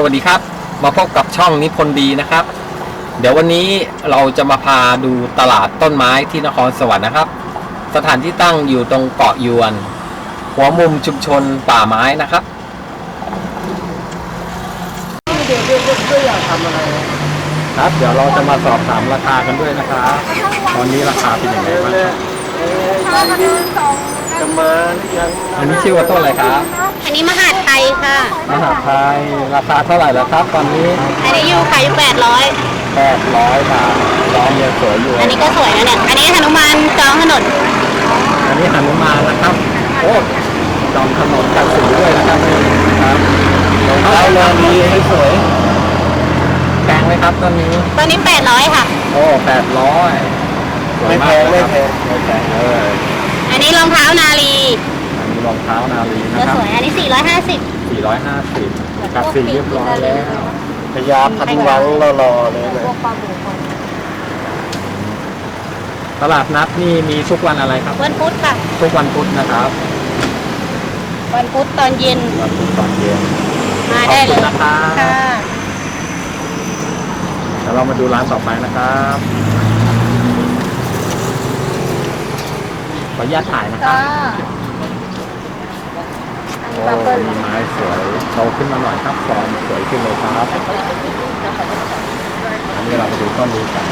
สวัสดีครับ มาพบกับช่องนิพนธ์ดีนะครับ เดี๋ยววันนี้เราจะมาพาดูตลาดต้นไม้ที่นครสวรรค์นะครับ สถานที่ตั้งอยู่ตรงเกาะยวน หัวมุมชุมชนป่าไม้นะครับเด็กเด็กเด็กอยากทำอะไรครับเดี๋ยวเราจะมาสอบถามราคากันด้วยนะครับตอนนี้ราคาเป็นยังไงบ้างครับจะ มาหรือยังอันนี้ชื่อว่าต้นอะไรครับอันนี้มหาดไทยค่ะ มหาไทยราคาเท่าไหร่แล้วครับตอนนี้อันนี้อยู่ขายอยู่แปดร้อยแปดร้อยบาทร้องยังสวยอยู่อันนี้ก็สวยนะเนี่ย อันนี้หนุมานจองถนนอันนี้หนุมานนะครับโอ้จอมถนนกัดสีด้วยนะครับนี่ครับเอาเลยมีสวยแพงไหมครับต้นนี้ตัวนี้แปดร้อยค่ะ โอ้แปดร้อยไม่แพงไม่แพงไม่แพงเลยอั นนี้รองเท้านาลีอันนี้รองเท้านาลีก็นะครับ สวย อันนี้สี่ร้อยห้าสิบ450กัดสีเรียบร้อยแล้วพยาพันวังรอๆเลยนะตลาดนัดนี่มีทุกวันอะไรครับ วันพุธค่ะ ทุกวันพุธนะครับวันพุธตอนเย็น วันพุธตอนเย็น มาได้เลยขอบคุณนะครับ ค่ะ เดี๋ยวเรามาดูร้านต่อไปนะครับ ออนุญาตถ่ายนะครับโอ้มีไม้สวยโตขึ้นมาหน่อยครับฟอร์มสวยขึ้นเลยครับอันนี้เรามาดูต้นนี้กัน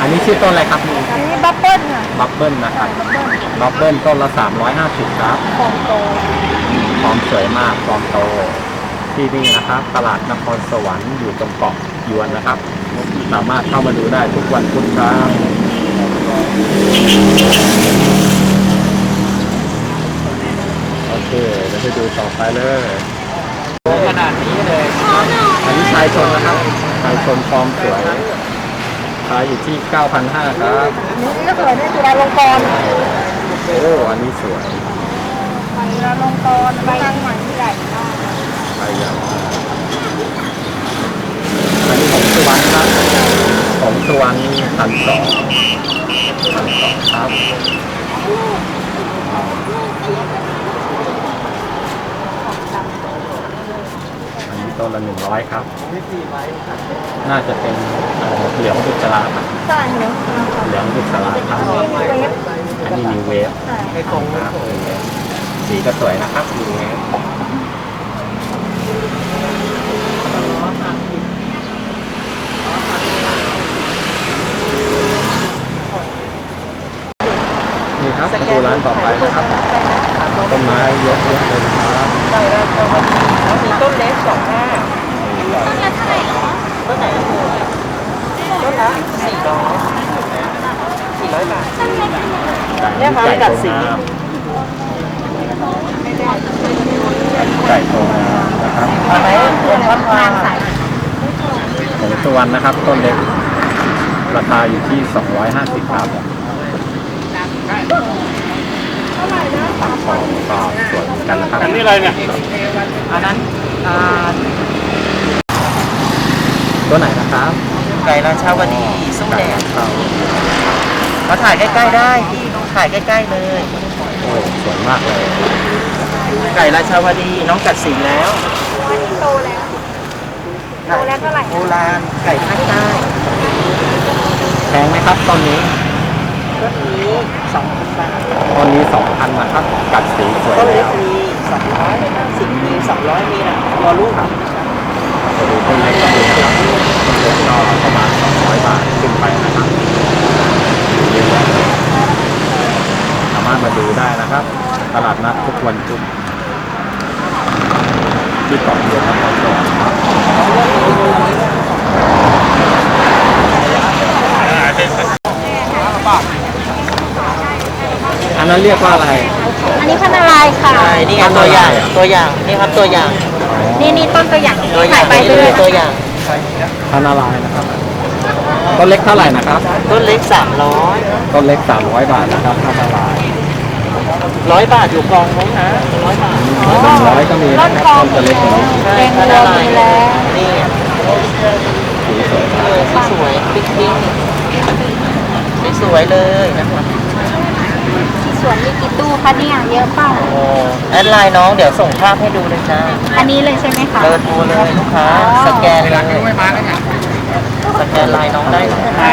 อันนี้ชื่อต้นอะไรครับนี่อันนี้บับเบิ้ลค่ะบับเบิ้ลนะครับบับเบิ้ลต้นละ350ครับของโตฟอร์มสวยมากฟอร์มโตที่นี่นะครับ ตลาดนครสวรรค์อยู่ตรงเกาะยวนนะครับ สามารถเข้ามาดูได้ทุกวันพุธครับ โอเคเดี๋ยวไปดูต่อไปเลย ขนาดนี้เลยอันนี้ชายชนนะครับ ชายชนฟอร์มสวยขายอยู่ที่ 9,500 ครับ นี่ก็สวยนี่จุฬาลงกรณ์โอ้ อันนี้สวยจุฬาลงกรณ์ใบใหม่ใหญ่มากไปยังอันนี้ของสุวรรณครับของสุวรรณพันสองพันส องครับอันนี้ต้นละหนึ่งร้อยครับ น่าจะเป็นเอ่อเหลืองบุษราครับใช่เนาะเหลืองบุษราครับอันนี้นิวเวฟให้ตรงคนะรับ New Wave สีก็สวยนะครับนิวเวฟนี่ครับมาดูร้านต่อไปนะครับ ต้นไม้เยอะๆเลยนะครับ ได้ได้ก็มีต้นเล็กสองห้า ต้นละเท่าไหร่เหรอ ต้นไหนก็คือต้นละสี่ร้อย สี่ร้อยบาท เนี่ยค่ะไก่กัโตดสีงามไก่โตงามนะครับอันไหนต้นพันวาของสุวรรณนะครับ ต้นเล็ก ราคาอยู่ที่ 250ครับของก็สวยเหมือนกันนะครับอันนี้อะไรเนี่ย อันนั้นอ่าตัวไหนนะครับ ไก่ราชาวดีส้มไก่แดงเขา มาถ่ายใกล้ๆได้พี่ถ่ายใกล้ๆเลยโอ้สวยมากเลย ไก่ราชาวดีน้องกัดสีแล้วโตแล้วโตแล้วเท่าไหร่โบราณไก่ภาคใต้แพงไหมครับตอนนี้ต้นนี้สองพันบาทตอนนี้2,000นะครับกัดสีสวยต้นแล้เล็กวมีสองร้อยสิบมีสองร้อยมีนะรอลูกครับจะดูต้นเล็กก็ดูนะครับต้นเล็กก็ประมาณ200บาทขึ้นไปนะครับ สามารถมาดูได้นะครับ ตลาดนัดทุกวันพุธที่เกาะเรือครับสวรรค์ครับอันนั้นเรียกว่าอะไร อันนี้พันอะไรค่ะ ใช่นี่ไงตัวอย่างตัวอย่างนี่ครับตัวอย่าง นี่นี่ต้นตัวอย่างตัวอย่าถ่างยไปนี่เลเลยยตัวอย่างพันอะไรนะครับ ต้นเล็กเท่าไหร่นะครับต้นเล็กสามร้อยต้นเล็ก300บาทนะครับพันอะไรร้อยบาทอยู่กองนู้นนะร้อยบาทหนึ่งร้อยก็มีนะครับต้นจะเล็กกว่านี้ใช่แดงพันรวอะมไรมีแล้ว นี่สีสวยมากเลยสวยๆปิ๊งปิ๊งสวยๆเลยนะครับสวนมีกี่ตู้คะเนี่ยเยอะเปล่าโอ้แอดไลน์น้องเดี๋ยวส่งภาพให้ดูเลยจ้าอันนี้เลยใช่ไหมคะเบอร์โทรเลยลูกค้าสแกนเลย สแกนไลน์น้องได้เลยค่ะ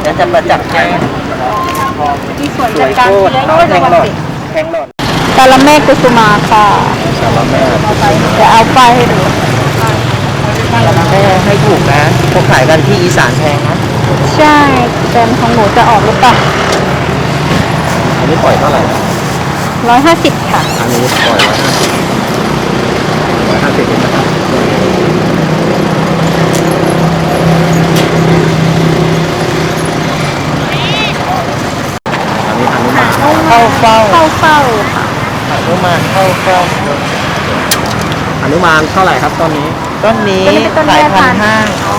เดี๋ยวจะประจับแจ้งมีส่วนจัดการเยอะน้องด้วยแทระงวังหลอดติดแทงหลอดกาละแม่กุสุมาค่ะสารแม่เดี๋ยวเอาไปให้ดูแม่ให้ถูกนะพวกขายกันที่อีสานแพงนะใช่แต่ของหนูจะออกหรือเปล่าอันนี้ปล่อยเท่าไหร่นะร้อยห้าสิบค่ะ อันนี้ปล่อยร้อยห้าสิบร้อยห้าสิบนะครับอันนี้อันนี้มา เข้าเฝ้า เข้าเฝ้าค่ะ อนุ มานเข้าเฝ้าอนุมานเท่าไหร่ครับต้นนี้ ต้นนี้ตัวนี้เป็นต้นขาแม่ยพัพันนธุ์ ห้าอ๋อ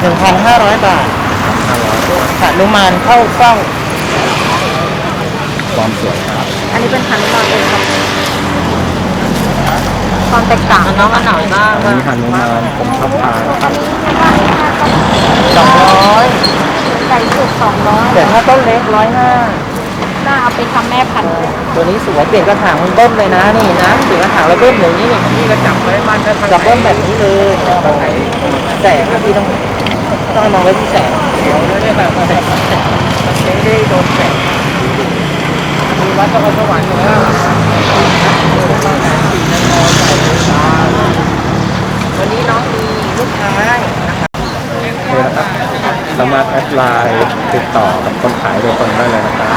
หนึ่งพันห้าร้อยบาทห้าร้อยอนุมานเข้าเฝ้าความสวยครับอันนี้เป็นพันธุ์นอนเองครับความแตกต่างน้องอันไหนบ้างอันนี้ฮานุมานผมชอบทานครับสองร้อยไก่สุกสองร้อยแต่ถ้าต้นเล็กร้อยห้า น่าเอาไปทำแม่พันธุ์เลยตัวนี้สวยเปลี่ยนกระถางมันเบิ้มเลยนะนี่นะเปลี่ยนกระถางแล้วเบิ้มอย่างนี้นี่นี่ก็จับไว้มันจะจับเบิ้มแบบนี้เลยจับตรงไหนแสงนะพี่ต้องต้องมองไว้ที่แสงเดี๋ยวเนี่ยแบบแสงแสงมันไม่ได้โดนแสงมีวัดนครสวรรค์อยู่แล้ววันนี้น้องมีลูกค้านะครับนี่นะครับสามารถแอดไลน์ติดต่อกับคนขายโดยตรงได้เลยนะครับ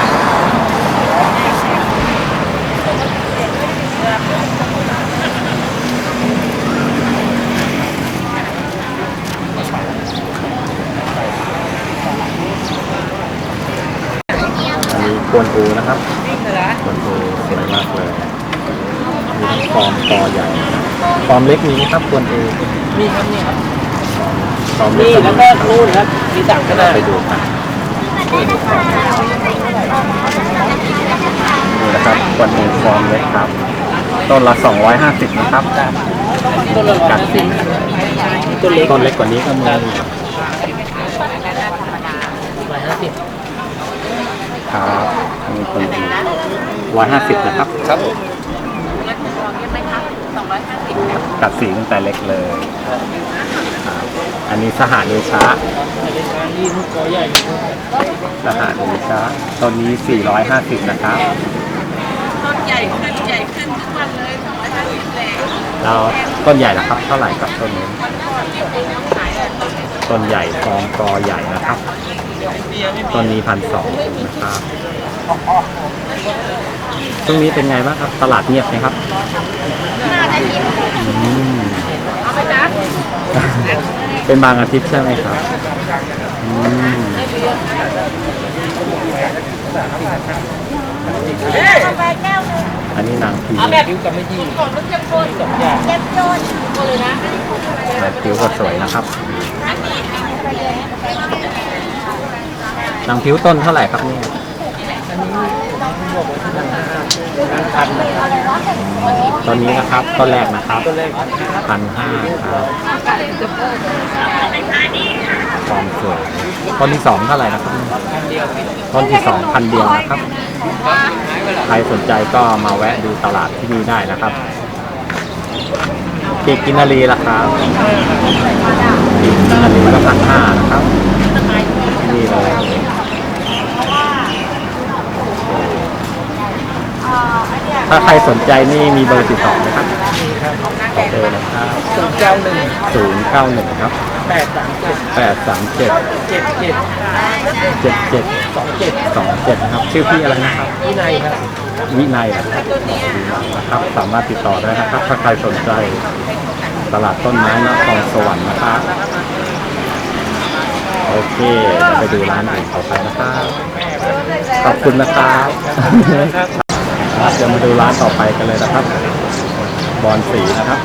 อันนี้กวนอูนะครับกวนอูสวยมากเลยมีฟอร์มตอใหญ่นะครับฟ อร์มเล็กมีไหมครับกวนอูนี่ครับนี่ครับฟอร์มเล็กนี่ก็แล้วมีก็นู่นครับ มีต่างขนาดไปดูกันนี่นะครับกวนอูฟอร์มเล็กครับ ต้นละ 250 นะครับต้นละร้อยห้าสิบต้นเล็กต้นเล็กกว่านี้ก็มีร้อยห้าสิบครับมีคนอูร้อยห้าสิบนะครับ ครับ ตัดสีตั้งแต่เล็กเลยครับอันนี้สหเดชะนี่ลูกกอใหญ่สหเดชะต้นนี้ 450 นะครับ ต้นใหญ่ขึ้นใหญ่ขึ้นทุกวันเลยสองร้อยห้าสิบแหล่แล้วต้นใหญ่นะครับ เท่าไหร่กับต้นนี้ต้นใหญ่ฟองกอใหญ่นะครับ ต้นนี้พันสองนะครับ ช่วงนี้เป็นไงบ้างครับ ตลาดเงียบไหมครับอืมเป็นบางอาทิตย์ใช่ไหมครับอืมอันนี้นางพีแม่ผิวกับไม่ดีสองอย่างนางผิวก็สวยนะครับนางผิวต้นเท่าไหร่ครับเนี่ยพันนะครับ ตอนนี้นะครับต้นแรกนะครับต้นแรกพันห้าครับความสวยต้นที่สองเท่าไหร่นะครับต้นที่สองพันเดียวนะครับ ใครสนใจก็มาแวะดูตลาดที่นี่ได้นะครับปีกกินนารีราคาปีกกินนารีก็พันห้านะครับ นี่เลย ถ้าใครสนใจนี่มีเบอร์ติดต่อไหมครับขอเบอร์นะครับศูนย์เก้าหนึ่งศูนย์เก้าหนึ่งครับแปดสามเจ็ดแปดสามเจ็ดเจ็ดเจ็ดเจ็ดเจ็ดสองเจ็ดสองเจ็ดนะครับ ชื่อพี่อะไรนะครับ วินัยครับวินัยนะครับนะครับ สามารถติดต่อได้นะครับ ถ้าใครสนใจตลาดต้นไม้นครสวรรค์นะครับ โอเคเดี๋ยวไปดูร้านอื่นต่อไปนะครับ ขอบคุณนะครับ ครับเดี๋ยวมาดูร้านต่อไปกันเลยนะครับ บอลสีนะครับ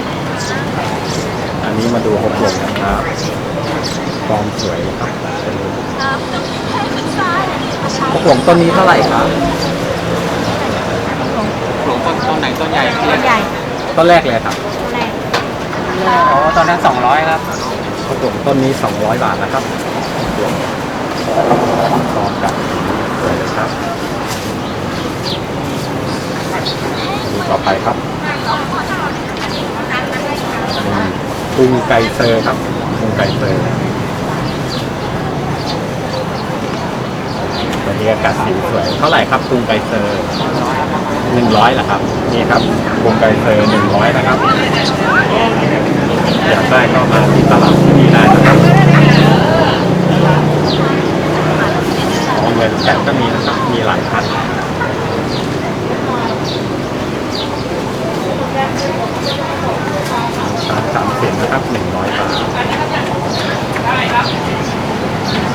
อันนี้มาดูหกหลงนะครับฟอร์มสวยนะครับหกหลงต้นนี้เท่าไหร่ครับหลวงต้นต้นไหนต้นใหญ่ตัวใหญ่ต้นแรกเลยครับตัวแรกอ๋อตอนนั้นสองร้อยครับหกหลงต้นนี้200บาทนะครับหกหลงพร้อมกับสวยเลยครับ ดูต่อไปครับปรุงไก่เซอร์ครับปรุงไก่เซอร์วันนี้อากาศสีสวย เท่าไหร่ครับปรุงไก่เซอร์หนึ่งร้อยเหรอครับ นี่ครับปรุงไก่เซอร์หนึ่งร้อยนะครับ อยากได้ก็มาที่ตลาดที่นี่ได้นะครับของเงินแกะก็มีนะครับ มีหลายพันสามสาม เสียงนะครับหนึ่งร้อยบาท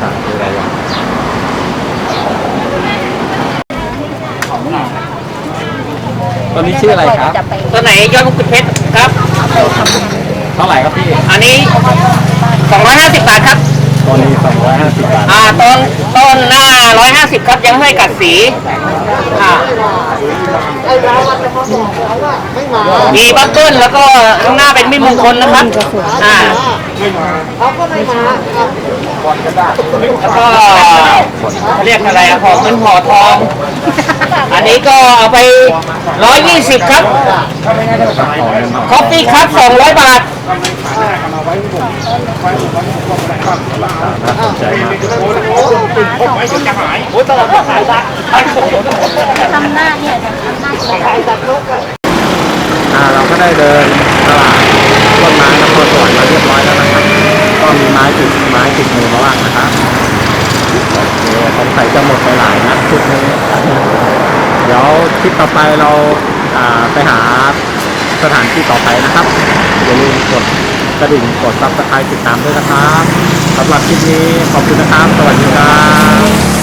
สามคืออะไรวะตอนนี้ชื่ออะไรครับ ตัวไหนยอดมงกุฎเพชรครับ เท่าไหร่ครับพี่ อันนี้250บาทครับ ตัวนี้สองร้อยห้าสิบบาทอ่าต้นต้นหน้า150ครับยังไม่กัดสีอ่ามีบับเบิ้ลแล้วก็ข้างหน้าเป็นมิตรมงคลนะครับอ่าแล้วก็เรียกอะไรอะหอมเงินห่อทอง อันนี้ก็เอาไป120ครับ คอฟฟี่ครับ200บาท น่าสนใจมากทำหน้าเนี่ยทำหน้าอ่าเราก็ได้เดินตลาดต้นไม้นครสวรรค์มาเรียบร้อยแล้วนะครับก็มีไม้ติดไม้ติดมือมาบ้างนะครับสงสัยจะหมดไปหลายนะชุดนี้เดี๋ยวคลิปต่อไปเราไปหาสถานที่ต่อไปนะครับอย่าลืมกด ระดิ่งกดซับสไครต์ติดตามด้วยนะครับสำหรับคลิปนี้ขอบคุณนะครับ สวัสดีครับ